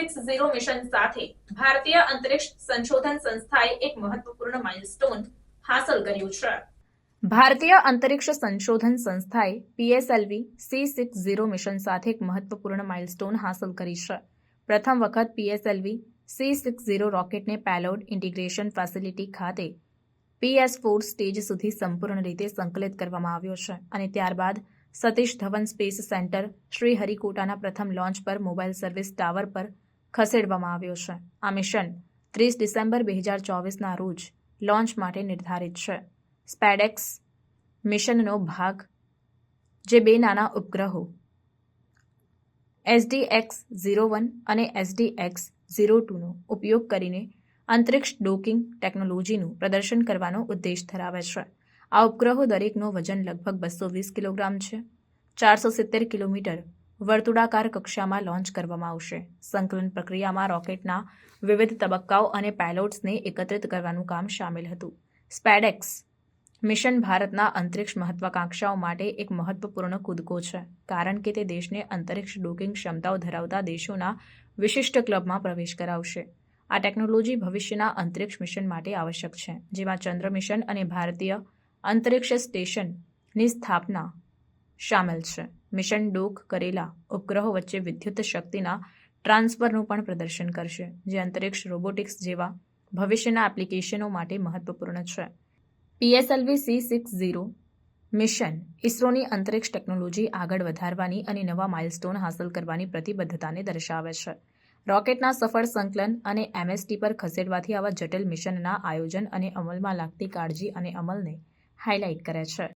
Six zero mission સાથે ભારતીય અંતરિક્ષ સંશોધન સંસ્થાએ એક મહત્વપૂર્ણ માઇલસ્ટોન હાંસલ કર્યું છે. ભારતીય અંતરિક્ષ સંશોધન સંસ્થાએ PSLV C six zero mission સાથે એક મહત્વપૂર્ણ માઇલસ્ટોન હાંસલ કરી છે. પ્રથમ વખત પીએસએલવી સી સિક્સ ઝીરો રોકેટને પેલોડ ઇન્ટિગ્રેશન ફેસિલિટી ખાતે પીએસ ફોર સ્ટેજ સુધી સંપૂર્ણ રીતે સંકલિત કરવામાં આવ્યો છે અને ત્યારબાદ સતીશ ધવન સ્પેસ સેન્ટર શ્રી હરિકોટાના પ્રથમ લોન્ચ પર મોબાઈલ સર્વિસ ટાવર પર ખસેડવામાં આવ્યો છે. આ મિશન ત્રીસ ડિસેમ્બર બે હજાર ચોવીસના રોજ લોન્ચ માટે નિર્ધારિત છે. સ્પેડેક્સ મિશનનો ભાગ જે બે નાના ઉપગ્રહો એસડીએક્સ ઝીરો વન અને એસડીએક્સ ઝીરો ટુનો ઉપયોગ કરીને અંતરિક્ષ ડોકિંગ ટેકનોલોજીનું પ્રદર્શન કરવાનો ઉદ્દેશ ધરાવે છે. આ ઉપગ્રહો દરેકનો વજન લગભગ બસો વીસ કિલોગ્રામ છે. ચારસો સિત્તેર કિલોમીટર વર્તુળાકાર કક્ષામાં લોન્ચ કરવામાં આવશે. સંકલન પ્રક્રિયામાં રોકેટના વિવિધ તબક્કાઓ અને પેલોટ્સને એકત્રિત કરવાનું કામ સામેલ હતું. સ્પેડેક્સ મિશન ભારતના અંતરિક્ષ મહત્વાકાંક્ષાઓ માટે એક મહત્વપૂર્ણ કૂદકો છે, કારણ કે તે દેશને અંતરિક્ષ ડોકિંગ ક્ષમતાઓ ધરાવતા દેશોના વિશિષ્ટ ક્લબમાં પ્રવેશ કરાવશે. આ ટેકનોલોજી ભવિષ્યના અંતરિક્ષ મિશન માટે આવશ્યક છે, જેમાં ચંદ્ર મિશન અને ભારતીય અંતરિક્ષ સ્ટેશનની સ્થાપના શામેલ છે. મિશન ડોક કરેલા ઉપગ્રહો વચ્ચે વિદ્યુત શક્તિના ટ્રાન્સફરનું પણ પ્રદર્શન કરશે, જે અંતરિક્ષ રોબોટિક્સ જેવા ભવિષ્યના એપ્લિકેશનો માટે મહત્વપૂર્ણ છે. PSLV C six zero mission ઇસરોની અંતરિક્ષ ટેકનોલોજી આગળ વધારવાની અને નવા માઇલસ્ટોન હાંસલ કરવાની પ્રતિબદ્ધતાને દર્શાવે છે. રોકેટના સફળ સંકલન અને એમએસટી પર ખસેડવાથી આવા જટિલ મિશનના આયોજન અને અમલમાં લાગતી કાળજી અને અમલને હાઇલાઇટ કરે છે.